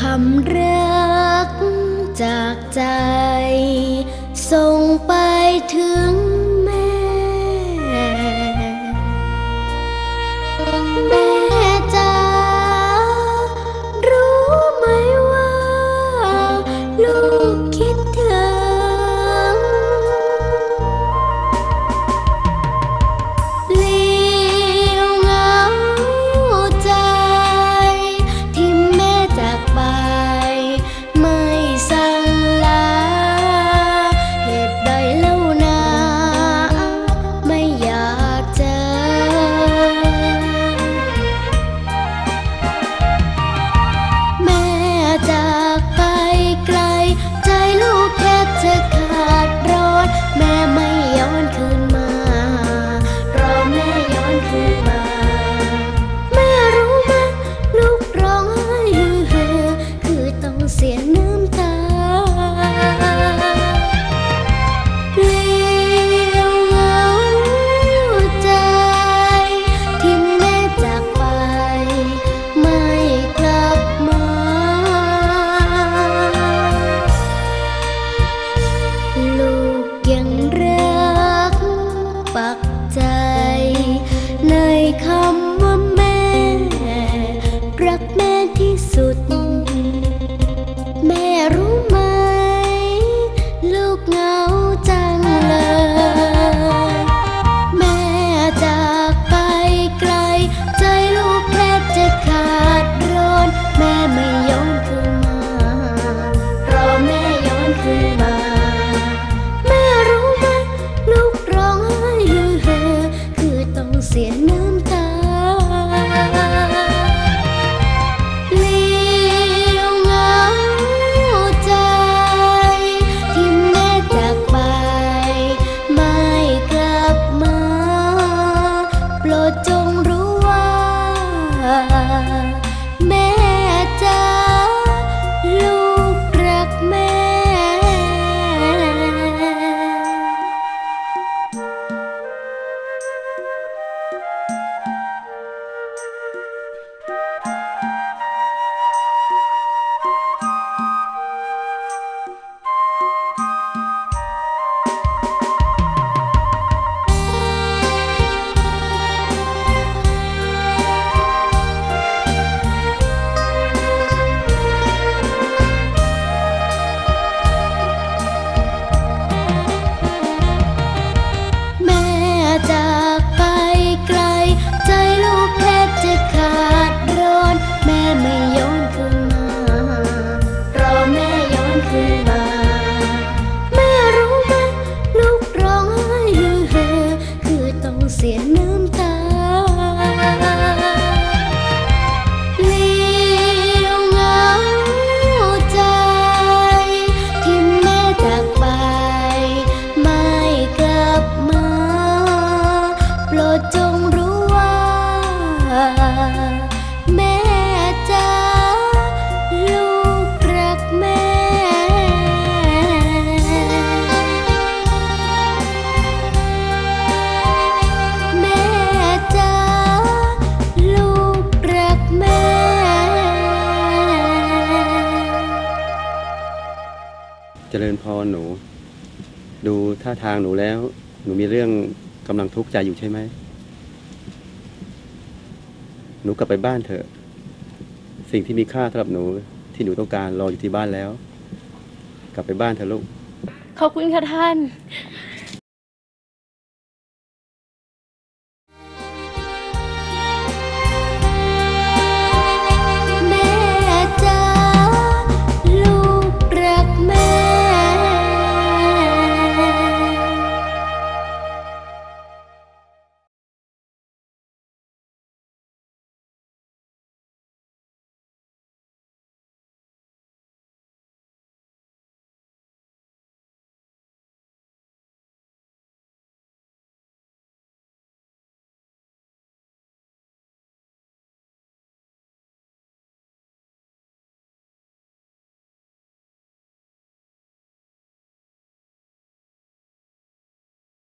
คำรักจากใจ ส่งไปถึงแม่แม่ lời khóc. vez más. diễn ริญพรหนู ดูท่าทางหนูแล้ว หนูมีเรื่องกำลังทุกข์ใจอยู่ใช่ไหม หนูกลับไปบ้านเถอะ สิ่งที่มีค่าสำหรับหนูที่หนูต้องการรออยู่ที่บ้านแล้ว กลับไปบ้านเถอะลูก ขอบคุณค่ะท่าน